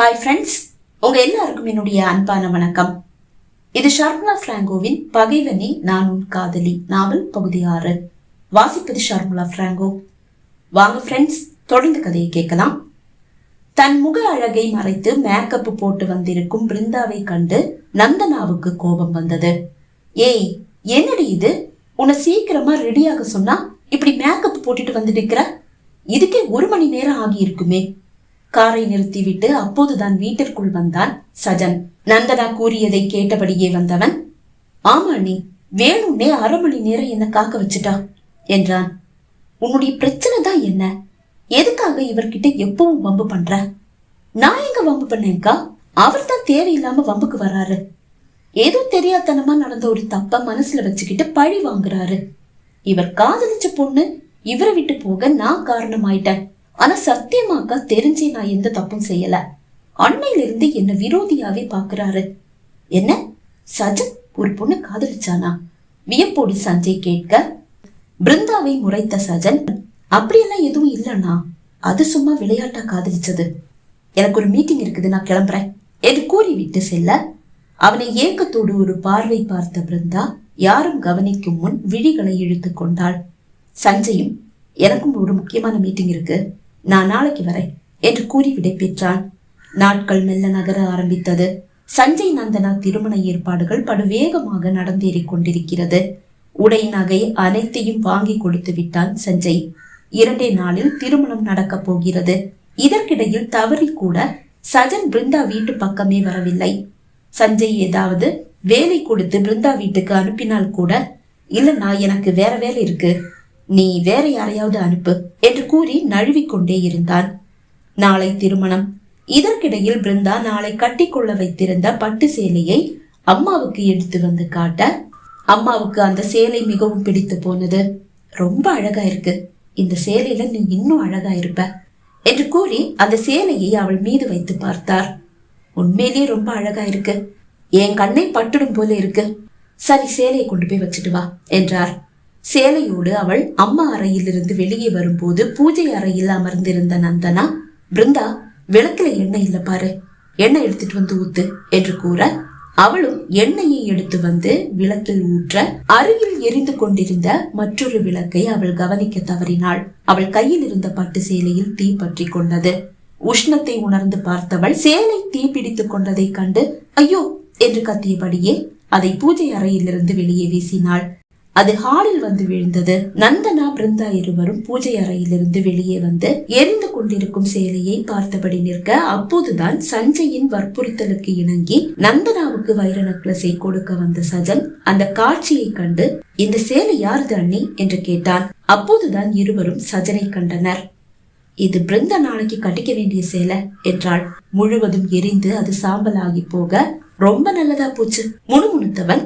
Hi friends உங்க எல்லாருக்கும் என்னுடைய அன்பான வணக்கம். இது ஷர்முலா பிராங்கோவின் பகைவனே நான் உன் காதலி நாவல் பகுதி ஆறு. வாசிப்பது ஷர்முலா பிராங்கோ. வாங்க ஃப்ரெண்ட்ஸ் தொடர்ந்து கதையை கேட்கலாம். தன் முக அழகை மறைத்து மேக்கப் போட்டு வந்திருக்கும் பிருந்தாவை கண்டு நந்தனாவுக்கு கோபம் வந்தது. ஏய் என்னடி இது? உன்னை சீக்கிரமா ரெடியாக சொன்னா இப்படி மேக்கப் போட்டுட்டு வந்து நிக்கிற இதுக்கே ஒரு மணி நேரம் ஆகி இருக்குமே காரை நிறுத்திவிட்டு அப்போதுதான் வீட்டிற்குள் வந்தான் சஜன். நந்தனா கூறியதை கேட்டபடியே வந்தவன் ஆமா நீ வேணும்னே அரை மணி நேரம் என்ன காக்க வச்சுட்டா? என்றான். உன்னுடைய பிரச்சனை தான் என்ன? எதுக்காக இவர்கிட்ட எப்பவும் வம்பு பண்ற? நான் எங்க வம்பு பண்ணேன்க்கா? அவர் தான் தேவையில்லாம வம்புக்கு வராரு. ஏதோ தெரியாதனமா நடந்த ஒரு தப்ப மனசுல வச்சுக்கிட்டு பழி வாங்குறாரு. இவர் காதலிச்ச பொண்ணு இவரை விட்டு போக நான் காரணமாயிட்டேன். ஆனா சத்தியமாக்கா தெரிஞ்சே நான் எந்த தப்பும் செய்யல. அன்னையிலிருந்து என்ன விரோதியாவே பாக்குறாரு. என்ன? சஜன் ஒரு பொண்ணு காதலிச்சானா? வியப்போடு சஞ்சய் கேட்க பிருந்தாவை முறைத்த சஜன் அப்படியெல்லாம் எதுவும் இல்லைண்ணா. அது சும்மா விளையாட்டா காதலிச்சது. எனக்கு ஒரு மீட்டிங் இருக்குது நான் கிளம்புறேன். என்று கூறிவிட்டு செல்ல அவனை ஏக்கத்தோடு ஒரு பார்வை பார்த்த பிருந்தா யாரும் கவனிக்கும் முன் விழிகளை இழுத்து கொண்டாள். சஞ்சயும் எனக்கும் ஒரு முக்கியமான மீட்டிங் இருக்கு. நான் நாளைக்கு வரேன் என்று கூறிவிடை பெற்றான் நாட்கள் மெல்ல நகர ஆரம்பித்தது. சஞ்சய் நந்தனா திருமண ஏற்பாடுகள் படுவேகமாக நடந்தேறிக் கொண்டிருக்கிறது. உடை நகை அனைத்தையும் வாங்கி கொடுத்து விட்டான் சஞ்சய். இரண்டே நாளில் திருமணம் நடக்கப் போகிறது. இதற்கிடையில் தவறி கூட சஜன் பிருந்தா வீட்டு பக்கமே வரவில்லை. சஞ்சய் ஏதாவது வேலை கொடுத்து பிருந்தா வீட்டுக்கு அனுப்பினால் கூட இல்லைன்னா எனக்கு வேற வேலை இருக்கு. நீ வேற யாரையாவது அனுப்பு என்று கூறி நழுவிக்கொண்டே இருந்தான். நாளை திருமணம். இதற்கிடையில் பிருந்தா நாளை கட்டிக்கொள்ள வைத்திருந்த பட்டு சேலையை அம்மாவுக்கு எடுத்து வந்து காட்ட அம்மாவுக்கு அந்த சேலை மிகவும் பிடித்து போனது. ரொம்ப அழகா இருக்கு. இந்த சேலையில நீ இன்னும் அழகா இருப்ப என்று கூறி அந்த சேலையை அவள் மீது வைத்து பார்த்தார். உண்மையிலேயே ரொம்ப அழகா இருக்கு. என் கண்ணை பட்டுடும் போல இருக்கு. சரி சேலையை கொண்டு போய் வச்சுட்டு வா என்றார். சேலையோடு அவள் அம்மா அறையிலிருந்து வெளியே வரும்போது பூஜை அறையில் அமர்ந்திருந்த நந்தனா பிருந்தா விளக்குல எண்ணெய் இல்ல பாரு. எண்ணெய் எடுத்துட்டு வந்து ஊத்து என்று கூற அவளும் எண்ணெயை எடுத்து வந்து விளக்கில் ஊற்ற அருகில் எரிந்து கொண்டிருந்த மற்றொரு விளக்கை அவள் கவனிக்க தவறினாள். அவள் கையில் இருந்த பட்டு சேலையில் தீ பற்றி கொண்டது. உஷ்ணத்தை உணர்ந்து பார்த்தவள் சேலை தீ பிடித்துக் கொண்டதை கண்டு ஐயோ என்று கத்தியபடியே அதை பூஜை அறையிலிருந்து வெளியே வீசினாள். அது ஹாலில் வந்து விழுந்தது. நந்தனா பிருந்தா இருவரும் பூஜை அறையிலிருந்து வெளியே வந்து எரிந்து கொண்டிருக்கும் சேலையை பார்த்தபடி நிற்க அப்போதுதான் சஞ்சயின் வற்புறுத்தலுக்கு இணங்கி நந்தனாவுக்கு வைர நக்லஸை கொடுக்க வந்த சஜன் அந்த காட்சியை கண்டு இந்த சேலை யாருது அண்ணி? என்று கேட்டான். அப்போதுதான் இருவரும் சஜனை கண்டனர். இது பிருந்தா நாளைக்கு கட்டிக்க வேண்டிய சேலை என்றாள். முழுவதும் எரிந்து அது சாம்பலாகி போக ரொம்ப நல்லதா போச்சு. முணுமுணுத்தவன்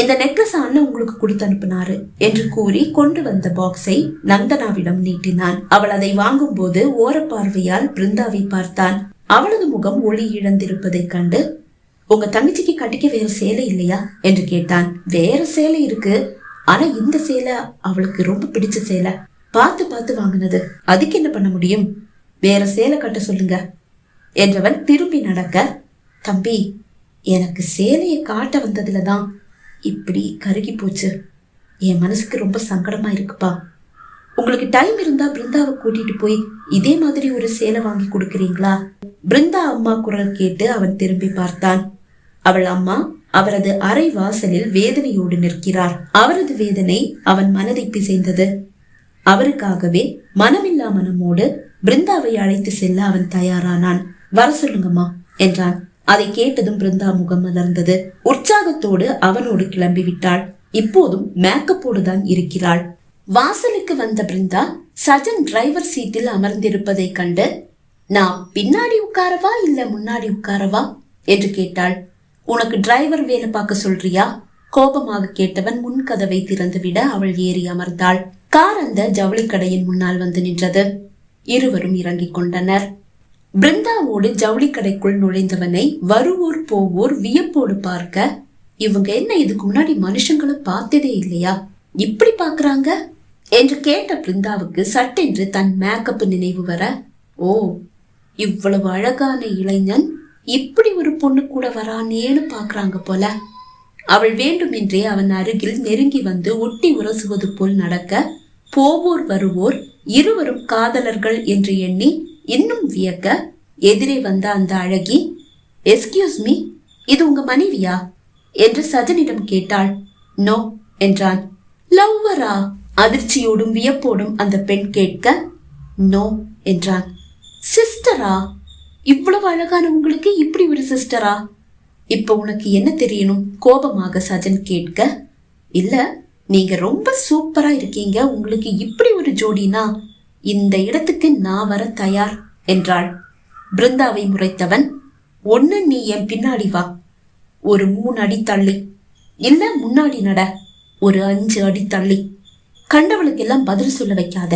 இந்த நெக்லஸ் அண்ணன் உங்களுக்கு கொடுத்து அனுப்பினாரு என்று கூறி கொண்டு வந்த பாக்ஸை நந்தனாவிடம் நீட்டினான். அவள் அதை வாங்கும் போது ஓரப்பார்வையால் பிருந்தாவை பார்த்தான். அவளது முகம் ஒளி இழந்திருப்பதைக் கண்டு உங்க தங்கச்சிக்கு கட்டிக்க வேற சேலை இல்லையா? என்று கேட்டான். வேற சேலை இருக்கு. ஆனா இந்த சேலை அவளுக்கு ரொம்ப பிடிச்ச சேலை. பார்த்து பார்த்து வாங்கினது. அதுக்கு என்ன பண்ண முடியும்? வேற சேலை கட்ட சொல்லுங்க. என்றவன் திரும்பி நடக்க தம்பி எனக்கு சேலையை காட்ட வந்ததுல தான் இப்படி கருகி போச்சு. என் மனசுக்கு ரொம்ப சங்கடமா இருக்குப்பா. உங்களுக்கு டைம் இருந்தா பிருந்தாவை கூட்டிட்டு போய் இதே மாதிரி ஒரு சேலை வாங்கி கொடுக்கறீங்களா? பிருந்தா அம்மா குரல் கேட்டு அவன் திரும்பி பார்த்தான். அவள் அம்மா அவரது அறை வாசலில் வேதனையோடு நிற்கிறார். அவரது வேதனை அவன் மனதை பிசைந்தது. அவருக்காகவே மனமில்லா மனமோடு பிருந்தாவை அழைத்து செல்ல அவன் தயாரானான். வர சொல்லுங்கம்மா என்றான். அதை கேட்டதும் பிருந்தா முகம் மலர்ந்தது. உற்சாகத்தோடு அவனோடு கிளம்பி விட்டாள் இப்போதும் மேக்கப்போடு தான் இருக்கிறாள். வாசலுக்கு வந்த பிருந்தா சஜன் டிரைவர் சீட்டில் அமர்ந்திருப்பதை கண்டு நான் பின்னாடி உட்காரவா இல்ல முன்னாடி உட்காரவா? என்று கேட்டாள். உனக்கு டிரைவர் வேலை பார்க்க சொல்றியா? கோபமாக கேட்டவன் முன் கதவை திறந்துவிட அவள் ஏறி அமர்ந்தாள். கார் அந்த ஜவுளி கடையின் முன்னால் வந்து நின்றது. இருவரும் இறங்கிக் கொண்டனர். பிருந்தாவோடு ஜவுளி கடைக்குள் நுழைந்தவனை வருவோர் போவோர் வியப்போடு பார்க்க இவங்க என்ன இதுக்கு முன்னாடி மனுஷங்களை பார்த்ததே இல்லையா? இப்படி பாக்குறாங்க என்று கேட்ட பிருந்தாவுக்கு சட்டென்று தன் மேக்கப் நினைவு வர ஓ இவ்வளவு அழகான இளைஞன் இப்படி ஒரு பொண்ணு கூட வரானேன்னு பாக்குறாங்க போல. அவள் வேண்டுமென்றே அவன் அருகில் நெருங்கி வந்து ஒட்டி உரசுவது போல் நடக்க போவோர் வருவோர் இருவரும் காதலர்கள் என்று எண்ணி இன்னும் வியக்க எதிரே வந்த அந்த அழகி எஸ்கியூஸ் மீ இது உங்க மனைவியா? என்று சஜனிடம் கேட்டாள். நோ என்றான் லவ்வரா அதிர்ச்சியோடும் வியப்போடும் அந்த பெண் கேட்க நோ என்றான் சிஸ்டரா இவ்வளவு அழகான உங்களுக்கு இப்படி ஒரு சிஸ்டரா இப்ப உனக்கு என்ன தெரியணும்? கோபமாக சஜன் கேட்க இல்ல நீங்க ரொம்ப சூப்பரா இருக்கீங்க. உங்களுக்கு இப்படி ஒரு ஜோடினா இந்த இடத்துக்கு நான் வர தயார் என்றாள். பிருந்தாவை முறைத்தவன் ஒன்னு நீ என் பின்னாடி வா. ஒரு மூணு அடி தள்ளி. இல்ல முன்னாடி நட. ஒரு அஞ்சு அடி தள்ளி. கண்டவளுக்கெல்லாம் பதில் சொல்ல வைக்காத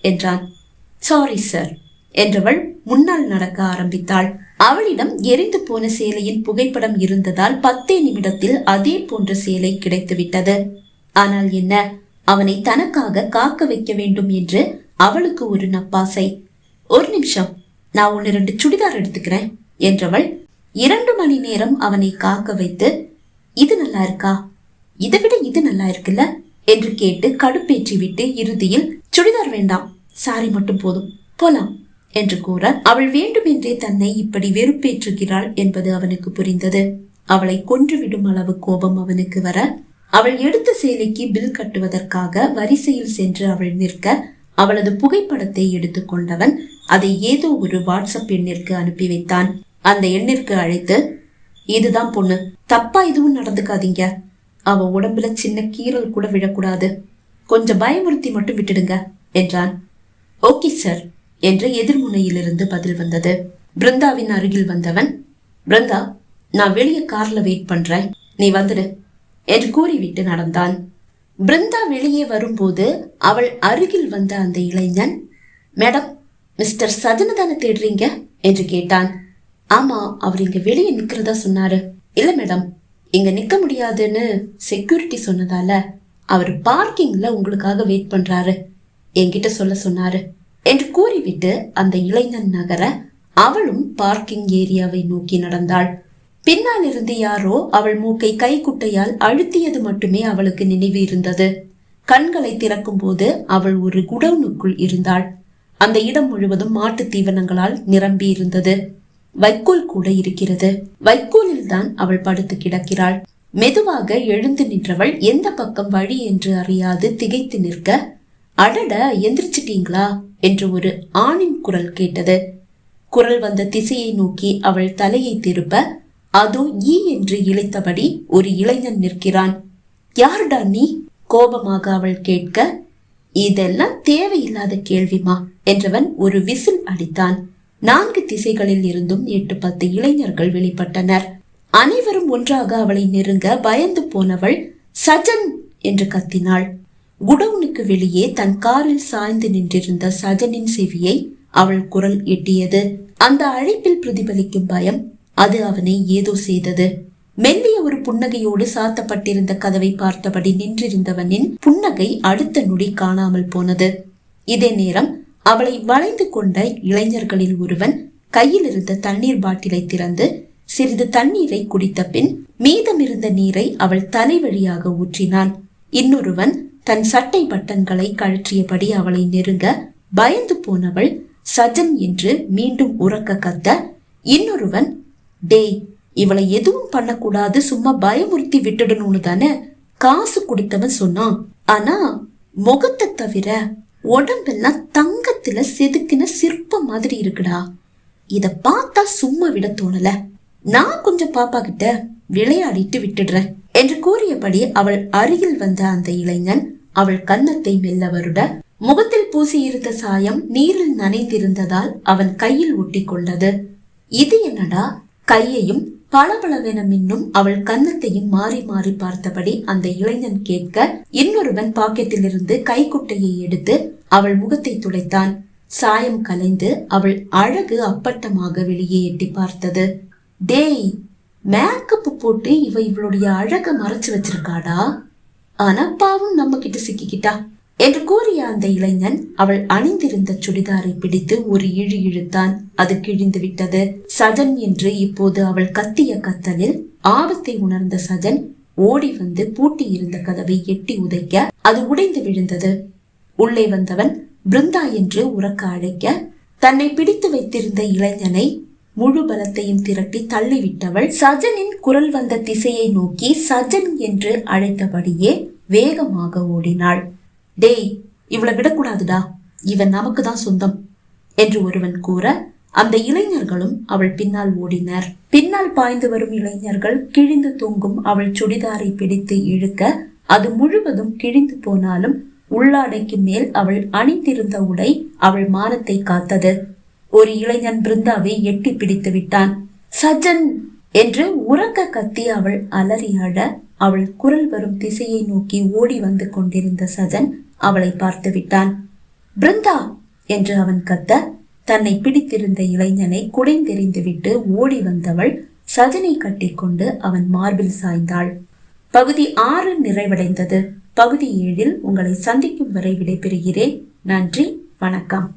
என்றான். சாரி சார் என்றவள் முன்னால் நடக்க ஆரம்பித்தாள். அவளிடம் எரிந்து போன சேலையின் புகைப்படம் இருந்ததால் பத்தே நிமிடத்தில் அதே போன்ற சேலை கிடைத்துவிட்டது. ஆனால் என்ன அவனை தனக்காக காக்க வைக்க வேண்டும் என்று அவளுக்கு ஒரு நப்பாசை. ஒரு நிமிஷம் நான் ஒன்று ரெண்டு சுடிதார் எடுத்துக்கிறேன் என்றவள் இரண்டு மணி நேரம் அவனை காக்க வைத்து இது நல்லா இருக்கா? இதை விட இது நல்லா இருக்குல்ல? என்று கேட்டு கடுப்பேற்றி விட்டு இறுதியில் சுடிதார் வேண்டாம் சாரி மட்டும் போதும் போலாம் என்று கூற அவள் வேண்டுமென்றே தன்னை இப்படி வெறுப்பேற்றுகிறாள் என்பது அவனுக்கு புரிந்தது. அவளை கொன்றுவிடும் அளவு கோபம் அவனுக்கு வர அவள் எடுத்த சேலைக்கு பில் கட்டுவதற்காக வரிசையில் சென்று அவள் நிற்க அவளது புகைப்படத்தை எடுத்துக்கொண்டவன் அதை ஏதோ ஒரு வாட்ஸ்அப் எண்ணிற்கு அனுப்பி வைத்தான். அந்த எண்ணிற்கு அழைத்து இதுதான் பொண்ணு. தப்பா எதுவும் நடந்துக்காதீங்க. அவ உடம்புல சின்ன கீறல் கூட விழக்கூடாது. கொஞ்சம் பயமுறுத்தி மட்டும் விட்டுடுங்க என்றான். ஓகே சார் என்று எதிர்முனையிலிருந்து பதில் வந்தது. பிருந்தாவின் அருகில் வந்தவன் பிருந்தா நான் வெளியே கார்ல வெயிட் பண்றேன். நீ வந்துடு என்று கூறிவிட்டு நடந்தான். பிருந்தா வெளியே வரும்போது அவள் அருகில் வந்த அந்த இளைஞன் மேடம் மிஸ்டர் சஜன தானே தேடுறீங்க? என்று கேட்டான். ஆமா அவர் இங்க வெளியே நிக்கிறதா சொன்னாரு. இல்ல மேடம் இங்க நிக்க முடியாதுன்னு செக்யூரிட்டி சொன்னதால அவர் பார்க்கிங்ல உங்களுக்காக வெயிட் பண்றாரு. என்கிட்ட சொல்ல சொன்னாரு. என்று கூறிவிட்டு அந்த இளைஞன் நகர அவளும் பார்க்கிங் ஏரியாவை நோக்கி நடந்தாள். பின்னால் இருந்து யாரோ அவள் மூக்கை கைக்குட்டையால் அழுத்தியது மட்டுமே அவளுக்கு நினைவு இருந்தது. கண்களை திறக்கும் போது அவள் ஒரு குடவுனுக்குள் இருந்தாள். அந்த இடம் முழுவதும் மாட்டு தீவனங்களால் நிரம்பி இருந்தது. வைக்கோல் கூட இருக்கிறது. வைக்கோலில் தான் அவள் படுத்து கிடக்கிறாள். மெதுவாக எழுந்து நின்றவள் எந்த பக்கம் வழி என்று அறியாது திகைத்து நிற்க அடட எந்திரிச்சிட்டீங்களா? என்று ஒரு ஆணின் குரல் கேட்டது. குரல் வந்த திசையை நோக்கி அவள் தலையை திருப்ப அதோ ஈ என்று இழைத்தபடி ஒரு இளைஞன் நிற்கிறான். யாருடா நீ? கோபமாக அவள் கேட்க இதெல்லாம் தேவையில்லாத கேள்விமா என்றவன் ஒரு விசில் அடித்தான். நான்கு திசைகளில் இருந்தும் எட்டு பத்து இளைஞர்கள் வெளிப்பட்டனர். அனைவரும் ஒன்றாக அவளை நெருங்க பயந்து போனவள் சஜன்! என்று கத்தினாள். குடவுனுக்கு வெளியே தன் காரில் சாய்ந்து நின்றிருந்த சஜனின் செவியை அவள் குரல் எட்டியது. அந்த அழைப்பில் பிரதிபலிக்கும் பயம் அது அவனை ஏதோ செய்தது. மெல்லிய ஒரு புன்னகையோடு சாத்தப்பட்டிருந்த கதவை பார்த்தபடி நின்றிருந்தவனின் புன்னகை அடுத்த நொடி காணாமல் போனது. இதே நேரம் அவளை வளைந்து கொண்ட இளைஞர்களில் ஒருவன் கையில் இருந்த தண்ணீர் பாட்டிலை திறந்து சிறிது தண்ணீரை குடித்த பின் மீதமிருந்த நீரை அவள் தலை வழியாக ஊற்றினான். இன்னொருவன் தன் சட்டை பட்டன்களை கழற்றியபடி அவளை நெருங்க பயந்து போனவள் சஜன் என்று மீண்டும் உறக்க கத்த இன்னொருவன் டேய் இவளை எதுவும் பண்ணக்கூடாது சும்மா பயமுறுத்தி விட்டுடணும்னு தானே காசு கொடுத்தவன் சொன்னான். ஆனா முகத்தை தவிர உடம்பெல்லாம் தங்கத்துல செதுக்கின சிற்பம் மாதிரி இருக்குடா. இத பார்த்தா சும்மா விட தோணல. நான் கொஞ்சம் பாப்பா கிட்ட விளையாடிட்டு விட்டுடுறேன் என்று கூறியபடி அவள் அருகில் வந்த அந்த இளைஞன் அவள் கன்னத்தை மெல்ல வருட முகத்தில் பூசியிருந்த சாயம் நீரில் நனைந்திருந்ததால் அவன் கையில் ஒட்டி கொண்டது இது என்னடா? கையையும் பளபளவென மின்னும் அவள் கன்னத்தையும் மாறி மாறி பார்த்தபடி அந்த இளைஞன் கேட்க இன்னொருவன் பாக்கெட்டிலிருந்து கைக்குட்டையை எடுத்து அவள் முகத்தை துளைத்தான் சாயம் கலைந்து அவள் அழகு அப்பட்டமாக வெளியே எட்டி பார்த்தது. டேய் மேக்கப் போட்டு இவ இவளுடைய அழக மறைச்சு வச்சிருக்காடா? ஆனா பாவம் நம்ம கிட்ட சிக்கிக்கிட்டா. என்று கூறிய அந்த இளைஞன் அவள் அணிந்திருந்த சுடிதாரை பிடித்து ஒரு இழு இழுத்தான். அது கிழிந்து விட்டது. சஜன் என்று இப்போது அவள் கத்திய கத்தலில் ஆபத்தை உணர்ந்த சஜன் ஓடி வந்து பூட்டி இருந்த கதவை எட்டி உதைக்க அது உடைந்து விழுந்தது. உள்ளே வந்தவன் பிருந்தா என்று உறக்க அழைக்க தன்னை பிடித்து வைத்திருந்த இளைஞனை முழு பலத்தையும் திரட்டி தள்ளிவிட்டவள் சஜனின் குரல் வந்த திசையை நோக்கி சஜன் என்று அழைத்தபடியே வேகமாக ஓடினாள். டேய் இவளை விடக்கூடாதுடா. இவன் நமக்கு தான் சொந்தம் என்று ஒருவன் கூற அந்த இளைஞர்களும் அவள் பின்னால் ஓடினர். பின்னால் பாய்ந்து வரும் இளைஞர்கள் கிழிந்து தொங்கும் அவள் சுடிதாரை பிடித்து இழுக்க அது முழுவதும் கிழிந்து போனாலும் உள்ளாடைக்கு மேல் அவள் அணிந்திருந்த உடை அவள் மானத்தை காத்தது. ஒரு இளைஞன் பிருந்தாவை எட்டி பிடித்து விட்டான். சஜன் என்று உறக்க கத்தி அவள் அலறி அவள் குரல் வரும் திசையை நோக்கி ஓடி வந்து கொண்டிருந்த சஜன் அவளை பார்த்து விட்டான். பிருந்தா! என்று அவன் கத்த தன்னை பிடித்திருந்த இளைஞனை குடைந்தெறிந்துவிட்டு ஓடி வந்தவள் சஜனை கட்டிக்கொண்டு அவன் மார்பில் சாய்ந்தாள். பகுதி ஆறு நிறைவடைந்தது. பகுதி ஏழில் உங்களை சந்திக்கும் வரை விடைபெறுகிறேன். நன்றி வணக்கம்.